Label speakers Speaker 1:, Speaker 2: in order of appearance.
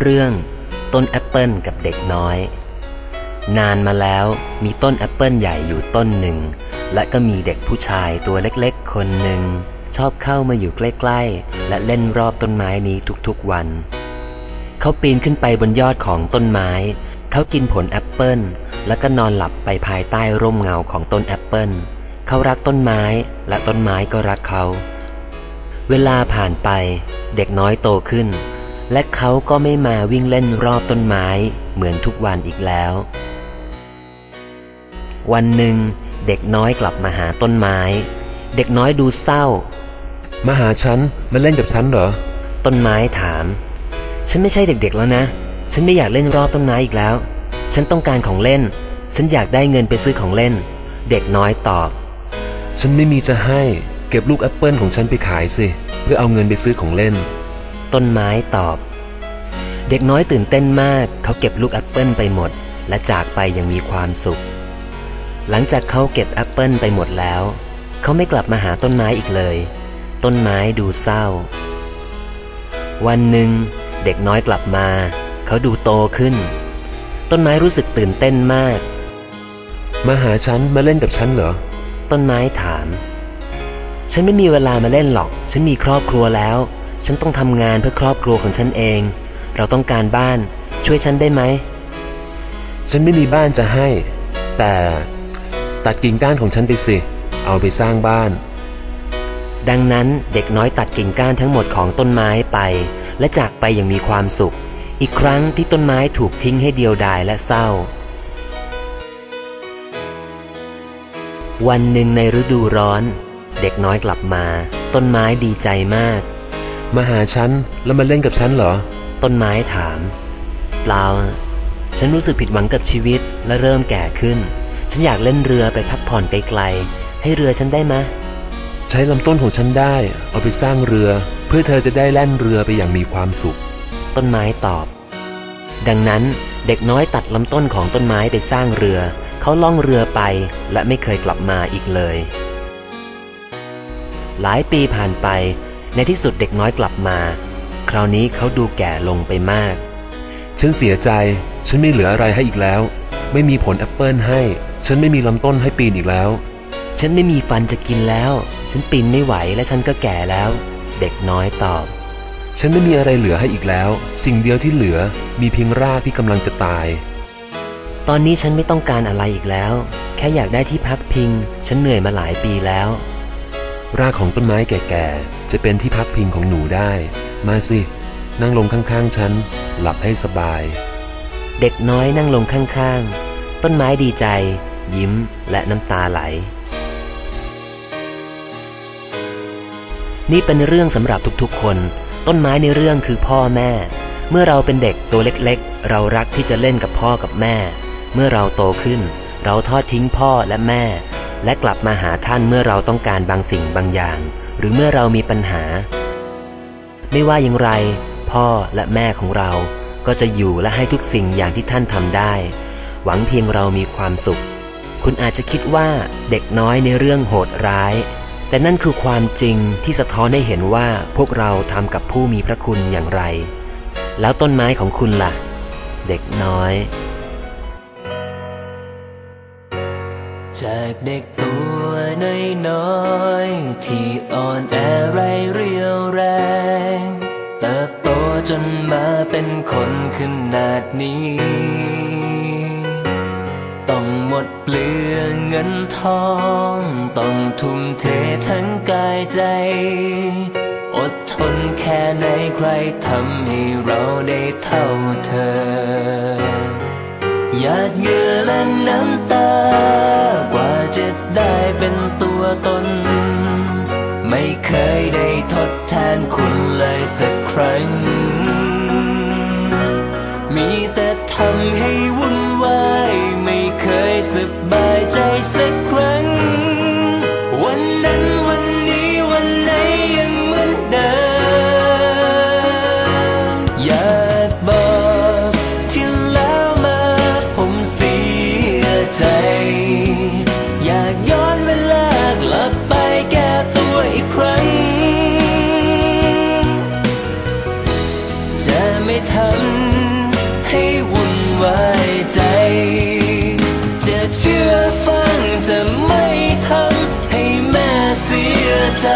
Speaker 1: เรื่องต้นแอปเปิลกับเด็กน้อย นานมาแล้วมีต้นแอปเปิลใหญ่อยู่ต้นหนึ่ง และก็มีเด็กผู้ชายตัวเล็กๆ คนหนึ่ง ชอบเข้ามาอยู่ใกล้ๆ และเล่นรอบต้นไม้นี้ทุกๆวัน เขาปีนขึ้นไปบนยอดของต้นไม้ เขากินผลแอปเปิลแล้วก็นอนหลับไปภายใต้ร่มเงาของต้นแอปเปิลเขารักต้นไม้และต้นไม้ก็รักเขา เวลาผ่านไปเด็กน้อยโตขึ้น และเขาก็ไม่มาวิ่งเล่นรอบต้นไม้เหมือนทุกวันอีกแล้ว วันหนึ่ง เด็กน้อยกลับมาหาต้นไม้ เด็กน้อยดูเศร้า
Speaker 2: มาหาฉันมาเล่นกับฉันเหรอ
Speaker 1: ต้นไม้ถาม ฉันไม่ใช่เด็กๆแล้วนะ ฉันไม่อยากเล่นรอบต้นไม้อีกแล้ว ฉันต้องการของเล่น ฉันอยากได้เงินไปซื้อของเล่น เด็กน้อยตอบ
Speaker 2: ฉันไม่มีจะให้ เก็บลูกแอปเปิลของฉันไปขายสิ เพื่อเอาเงินไปซื้อของเล่น
Speaker 1: ต้นไม้ตอบ เด็กน้อยตื่นเต้นมาก เขาเก็บลูกแอปเปิลไปหมด และจากไปอย่างมีความสุข หลังจากเขาเก็บแอปเปิลไปหมดแล้ว เขาไม่กลับมาหาต้นไม้อีกเลย ต้นไม้ดูเศร้า วันหนึ่ง เด็กน้อยกลับมา เขาดูโตขึ้น ต้นไม้รู้สึกตื่นเต้นมาก
Speaker 2: มาหาฉันมาเล่นกับฉันเหรอ
Speaker 1: ต้นไม้ถาม ฉันไม่มีเวลามาเล่นหรอก ฉันมีครอบครัวแล้ว ฉันต้องทำงานเพื่อครอบครัวของฉันเอง เราต้องการบ้าน ช่วยฉันได้ไหม
Speaker 2: ฉันไม่มีบ้านจะให้ แต่ตัดกิ่งก้านของฉันไปสิ เอาไปสร้างบ้าน
Speaker 1: ดังนั้นเด็กน้อยตัดกิ่งก้านทั้งหมดของต้นไม้ไป และจากไปอย่างมีความสุข อีกครั้งที่ต้นไม้ถูกทิ้งให้เดียวดายและเศร้า วันหนึ่งในฤดูร้อน เด็กน้อยกลับมา ต้นไม้ดีใจมาก
Speaker 2: มาหาฉันแล้วมาเล่นกับฉันเหรอ
Speaker 1: ต้นไม้ถาม เปล่า ฉันรู้สึกผิดหวังกับชีวิตและเริ่มแก่ขึ้น ฉันอยากเล่นเรือไปพักผ่อนไกลๆ ให้เรือฉันได้ไหมะ
Speaker 2: ใช้ลำต้นของฉันได้ เอาไปสร้างเรือ เพื่อเธอจะได้แล่นเรือไปอย่างมีความสุข
Speaker 1: ต้นไม้ตอบ ดังนั้นเด็กน้อยตัดลำต้นของต้นไม้ไปสร้างเรือ เขาล่องเรือไปและไม่เคยกลับมาอีกเลย หลายปีผ่านไป ในที่สุดเด็กน้อยกลับมา คราวนี้เขาดูแก่ลงไปมาก
Speaker 2: ฉันเสียใจ ฉันไม่เหลืออะไรให้อีกแล้ว ไม่มีผลแอปเปิลให้ ฉันไม่มีลำต้นให้ปีนอีกแล้ว
Speaker 1: ฉันไม่มีฟันจะกินแล้ว ฉันปีนไม่ไหวและฉันก็แก่แล้ว เด็กน้อยตอบ
Speaker 2: ฉันไม่มีอะไรเหลือให้อีกแล้ว สิ่งเดียวที่เหลือมีเพียงรากที่กำลังจะตาย
Speaker 1: ตอนนี้ฉันไม่ต้องการอะไรอีกแล้ว แค่อยากได้ที่พักพิง ฉันเหนื่อยมาหลายปีแล้ว
Speaker 2: รากของต้นไม้แก่ๆ จะเป็นที่พักพิงของหนูได้ มาสิ นั่งลงข้างๆ ฉัน หลับให้สบาย
Speaker 1: เด็กน้อยนั่งลงข้างๆ ต้นไม้ดีใจ ยิ้มและน้ำตาไหล นี่เป็นเรื่องสำหรับทุกๆ คน ต้นไม้ในเรื่องคือพ่อแม่ เมื่อเราเป็นเด็กตัวเล็กๆ เรารักที่จะเล่นกับพ่อกับแม่ เมื่อเราโตขึ้น เราทอดทิ้งพ่อและแม่ และกลับมาหาท่านเมื่อเราต้องการบางสิ่งบางอย่าง หรือเมื่อเรามีปัญหา ไม่ว่าอย่างไร พ่อและแม่ของเราก็จะอยู่และให้ทุกสิ่งอย่างที่ท่านทำได้ หวังเพียงเรามีความสุข คุณอาจจะคิดว่าเด็กน้อยในเรื่องโหดร้าย แต่นั่นคือความจริงที่สะท้อนให้เห็นว่าพวกเราทำกับผู้มีพระคุณอย่างไร แล้วต้นไม้ของคุณล่ะ เด็กน้อย จากเด็กตัวน้อยๆที่อ่อนแอไรเรียวแรง เติบโตจนมาเป็นคนขนาดนี้ ต้องหมดเปลืองเงินทอง ต้องทุ่มเททั้งกายใจ อดทนแค่ไหนใครทำให้เราได้เท่าเธอหยาดเหงื่อและน้ำตากว่า จะได้เป็นตัวตน ไม่เคยได้ทดแทนคุณเลยสักครั้ง มีแต่ทำให้วุ่นวาย ไม่เคยสบาย เชื่อฟังจะไม่ทำให้แม่เสีย
Speaker 3: ใจ